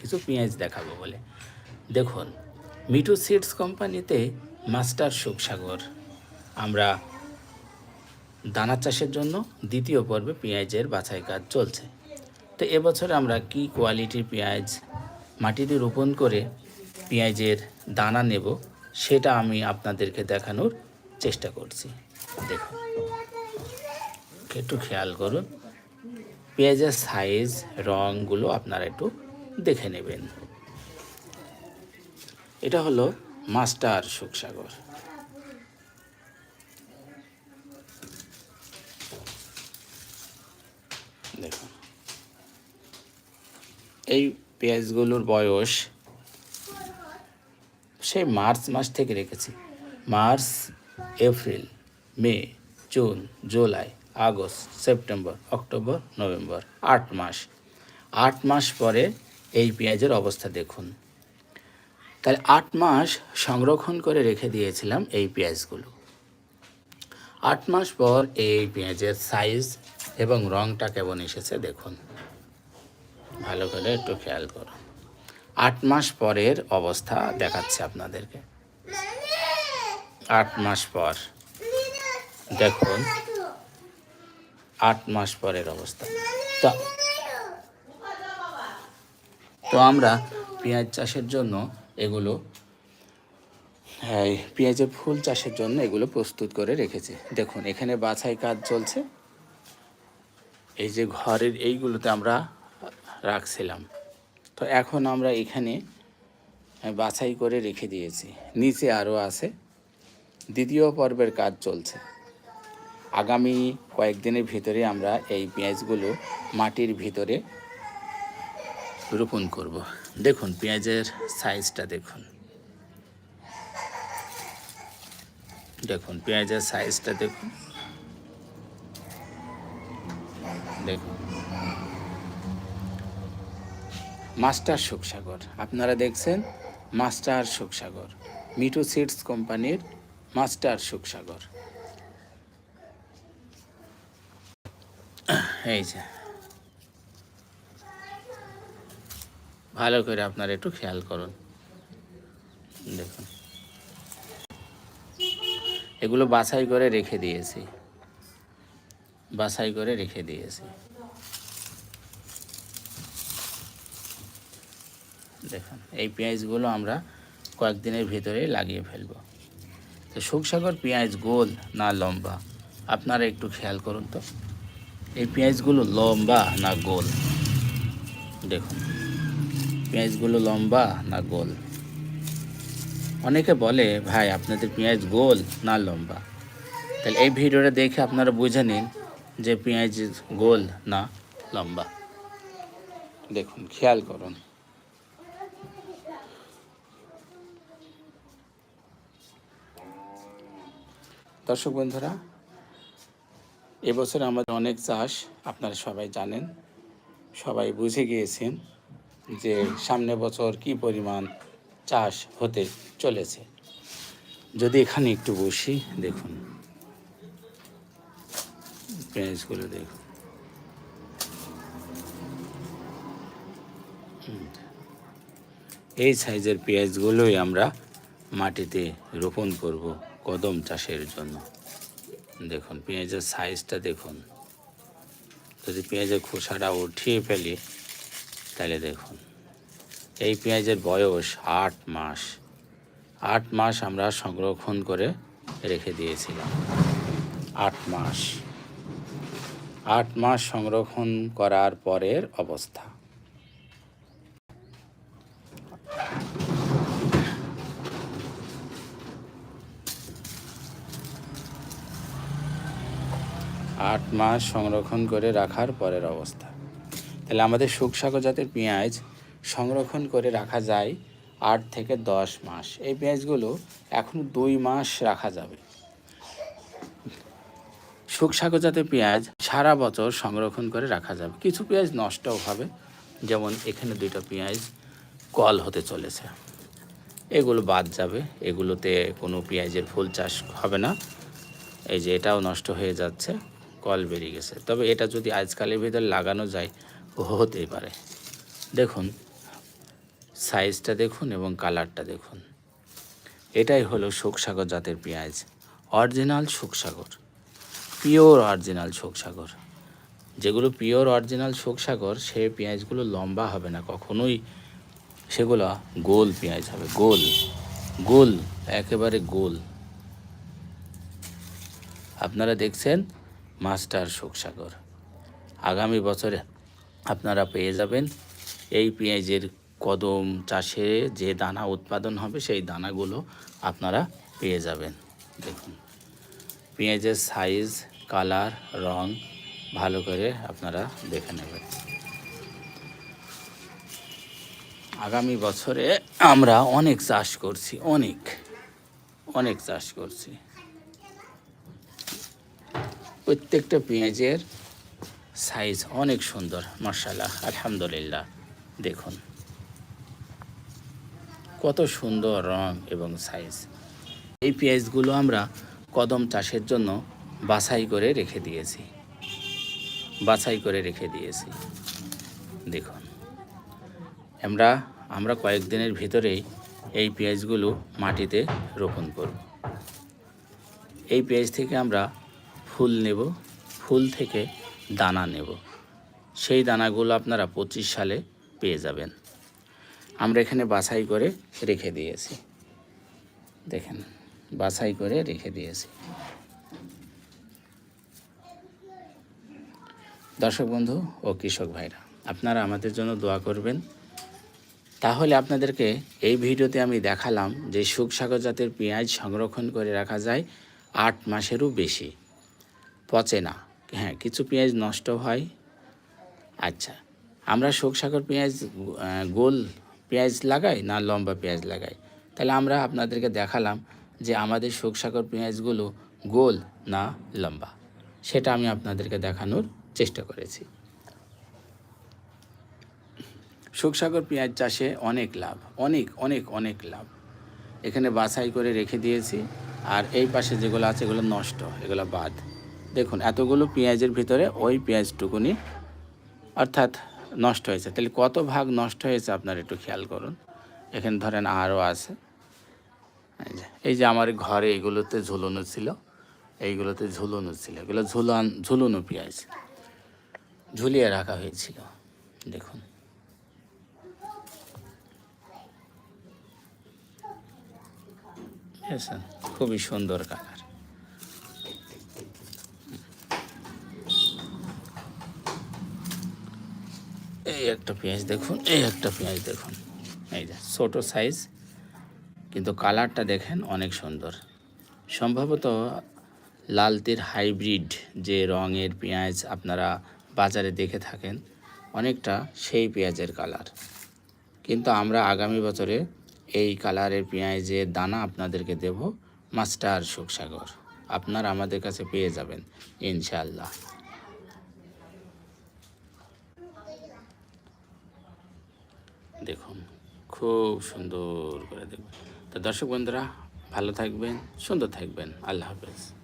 কিছু পেঁয়াজ দেখাবো বলে। দেখুন মিটু সিডস কোম্পানিতে মাস্টার সুখসাগর। আমরা দানা চাষের জন্য দ্বিতীয় পর্বে পেঁয়াজের বাছাই কাজ চলছে। তো এবছর আমরা কি কোয়ালিটির পেঁয়াজ মাটিতে রোপণ করে পেঁয়াজের দানা নেব, সেটা আমি আপনাদেরকে দেখানোর চেষ্টা করছি। দেখুন, একটু খেয়াল করুন। পেঁয়াজের সাইজ রঙগুলো আপনারা একটু দেখে নেবেন। এটা হলো মাস্টার সুখসাগর। দেখুন। এই পেঁয়াজগুলোর বয়স, সেই মার্চ মাস থেকে রেখেছি। March, April, May, June, July, August, September, October, November, আট মাস। আট মাস পরে এই পেঁয়াজের অবস্থা দেখুন। তাহলে আট মাস সংরক্ষণ করে রেখে দিয়েছিলাম এই পেঁয়াজগুলো। আট মাস পর এই পেঁয়াজের সাইজ এবং রঙটা কেমন এসেছে দেখুন। ভালো করে একটু খেয়াল করুন। আট মাস পরের অবস্থা দেখাচ্ছে আপনাদেরকে। আট মাস পর। দেখুন। আট মাস পরের অবস্থা। তো তো আমরা পেঁয়াজ চাষের জন্য এগুলো, এই পেঁয়াজের ফুল চাষের জন্য এগুলো প্রস্তুত করে রেখেছি। দেখুন, এখানে বাছাই কাজ চলছে। এই যে ঘরের এইগুলোতে আমরা রাখছিলাম। তো এখন আমরা এখানে বাছাই করে রেখে দিয়েছি। নিচে আরও আছে। দ্বিতীয় পর্বের কাজ চলছে। আগামী কয়েকদিনের ভিতরে আমরা এই পেঁয়াজগুলো মাটির ভিতরে রোপণ করব। দেখুন, পেঁয়াজের সাইজটা দেখুন। দেখুন, পেঁয়াজের সাইজটা দেখুন। দেখুন। মাস্টার সুখসাগর, আপনারা দেখছেন মাস্টার সুখসাগর মিটু সিডস কোম্পানির মাস্টার সুখসাগর। এই যে ভালো করে আপনারা একটু খেয়াল করুন। দেখুন। এগুলো বাছাই করে রেখে দিয়েছি। বাছাই করে রেখে দিয়েছি। দেখুন, এই পেঁয়াজগুলো আমরা কয়েকদিনের ভিতরে লাগিয়ে ফেলব। তো সুখসাগর পেঁয়াজ গোল না লম্বা? আপনারা একটু খেয়াল করুন তো। এই পেঁয়াজগুলো লম্বা না গোল? দেখুন। পেঁয়াজগুলো লম্বা না গোল? অনেকে বলে, ভাই, আপনাদের পেঁয়াজ গোল না লম্বা? তাহলে এই ভিডিওটা দেখে আপনারা বুঝে নিন যে পেঁয়াজ গোল না লম্বা। দেখুন, খেয়াল করুন। দর্শক বন্ধুরা, এবছর আমাদের অনেক চাষ আপনারা সবাই জানেন, সবাই বুঝে গিয়েছেন। যে সামনে বছর কি পরিমাণ চাষ হতে চলেছে। যদি এখানে একটু বসি, দেখুন। পেঁয়াজগুলো দেখুন। এই সাইজের পেঁয়াজগুলোই আমরা মাটিতে রোপণ করব কদম চাষের জন্য। দেখুন, পেঁয়াজের সাইজটা দেখুন। যদি পেঁয়াজের খোসাটা উঠিয়ে ফেলি তাহলে দেখুন, এই পেঁয়াজের বয়স আট মাস। আট মাস আমরা সংরক্ষণ করে রেখে দিয়েছিলাম। আট মাস। আট মাস সংরক্ষণ করার পরের অবস্থা। আট মাস সংরক্ষণ করে রাখার পরের অবস্থা। তাহলে আমাদের সুখসাগর জাতের পেঁয়াজ সংরক্ষণ করে রাখা যায় আট থেকে দশ মাস। এই পেঁয়াজগুলো এখন দুই মাস রাখা যাবে। সুখসাগর জাতের পেঁয়াজ সারা বছর সংরক্ষণ করে রাখা যাবে। কিছু পেঁয়াজ নষ্টও হবে, যেমন এখানে দুইটা পেঁয়াজ কল হতে চলেছে। এগুলো বাদ যাবে, এগুলোতে কোনো পেঁয়াজের ফুল চাষ হবে না। এই যে এটাও নষ্ট হয়ে যাচ্ছে, কল বেরিয়ে গেছে। তবে এটা যদি আজকালের ভিতরে লাগানো যায় হতেই পারে। দেখুন সাইজটা দেখুন এবং কালারটা দেখুন। এটাই হলো শোকসাগর জাতের পেঁয়াজ। Original Shoksagar. Pure original Shoksagar. যেগুলো পিওর অরিজিনাল শোকসাগর সেই পেঁয়াজগুলো লম্বা হবে না। কখনোই সেগুলো গোল পেঁয়াজ হবে। গোল। গোল, একেবারে গোল। আপনারা দেখছেন মাস্টার শোকসাগর। আগামী বছরে আপনারা পেয়ে যাবেন। এই পেঁয়াজের কদম চাষে যে দানা উৎপাদন হবে, সেই দানাগুলো আপনারা পেয়ে যাবেন। দেখুন, পেঁয়াজের সাইজ কালার রং ভালো করে আপনারা দেখে নেবেন। আগামী বছরে আমরা অনেক চাষ করছি, অনেক অনেক চাষ করছি। প্রত্যেকটা পেঁয়াজের সাইজ অনেক সুন্দর মার্শাল্লাহ আলহামদুলিল্লাহ। দেখুন। কত সুন্দর রং এবং সাইজ। এই পেঁয়াজগুলো আমরা কদম চাষের জন্য বাছাই করে রেখে দিয়েছি। বাছাই করে রেখে দিয়েছি। দেখুন। আমরা আমরা কয়েকদিনের ভিতরেই এই পেঁয়াজগুলো মাটিতে রোপণ করব। এই পেঁয়াজ থেকে আমরা ফুল নেব। ফুল থেকে দানা নেব। সেই দানাগুলো আপনারা পঁচিশ সালে পেয়ে যাবেন। আমরা এখানে বাছাই করে রেখে দিয়েছি। দেখেন, বাছাই করে রেখে দিয়েছি। দর্শক বন্ধু ও কৃষক ভাইরা, আপনারা আমাদের জন্য দোয়া করবেন। তাহলে আপনাদেরকে এই ভিডিওতে আমি দেখালাম যে সুখসাগর জাতের পেঁয়াজ সংরক্ষণ করে রাখা যায় আট মাসেরও বেশি। পচে না। হ্যাঁ কিছু পেঁয়াজ নষ্ট হয়। আচ্ছা আমরা শোকসাগর পেঁয়াজ গোল পেঁয়াজ লাগাই না লম্বা পেঁয়াজ লাগাই? তাহলে আমরা আপনাদেরকে দেখালাম যে আমাদের শোকসাগর পেঁয়াজগুলো গোল না লম্বা। সেটা আমি আপনাদেরকে দেখানোর চেষ্টা করেছি। শোকসাগর পেঁয়াজ চাষে অনেক লাভ, অনেক অনেক অনেক লাভ। এখানে বাছাই করে রেখে দিয়েছি। আর এই পাশে যেগুলো আছে, এগুলো নষ্ট, এগুলো বাদ। দেখুন, এতগুলো পেঁয়াজের ভিতরে ওই পেঁয়াজটুকুনি অর্থাৎ নষ্ট হয়েছে। তাহলে কত ভাগ নষ্ট হয়েছে আপনার একটু খেয়াল করুন। এখানে ধরেন আরও আছে। এই যে আমার ঘরে এগুলোতে ঝুলনো ছিল, এইগুলোতে ঝুলনো ছিল। এগুলো ঝুলান, ঝুলনো পেঁয়াজ। ঝুলিয়ে রাখা হয়েছিল। দেখুন। খুবই সুন্দর কালার এই একটা পেঁয়াজ দেখুন, এই একটা পেঁয়াজ দেখুন। এই যে, ছোটো সাইজ কিন্তু কালারটা দেখেন অনেক সুন্দর। সম্ভবত লালতির হাইব্রিড যে রঙের পেঁয়াজ আপনারা বাজারে দেখে থাকেন, অনেকটা সেই পেঁয়াজের কালার কিন্তু আমরা আগামী বছরে এই কালারের পেঁয়াজের দানা আপনাদেরকে দেব মাস্টার সুখসাগর। আপনারা আমাদের কাছে পেয়ে যাবেন, ইনশাআল্লাহ। দেখুন খুব সুন্দর করে দেখবেন তো দর্শক বন্ধুরা ভালো থাকবেন সুন্দর থাকবেন। আল্লাহ হাফেজ।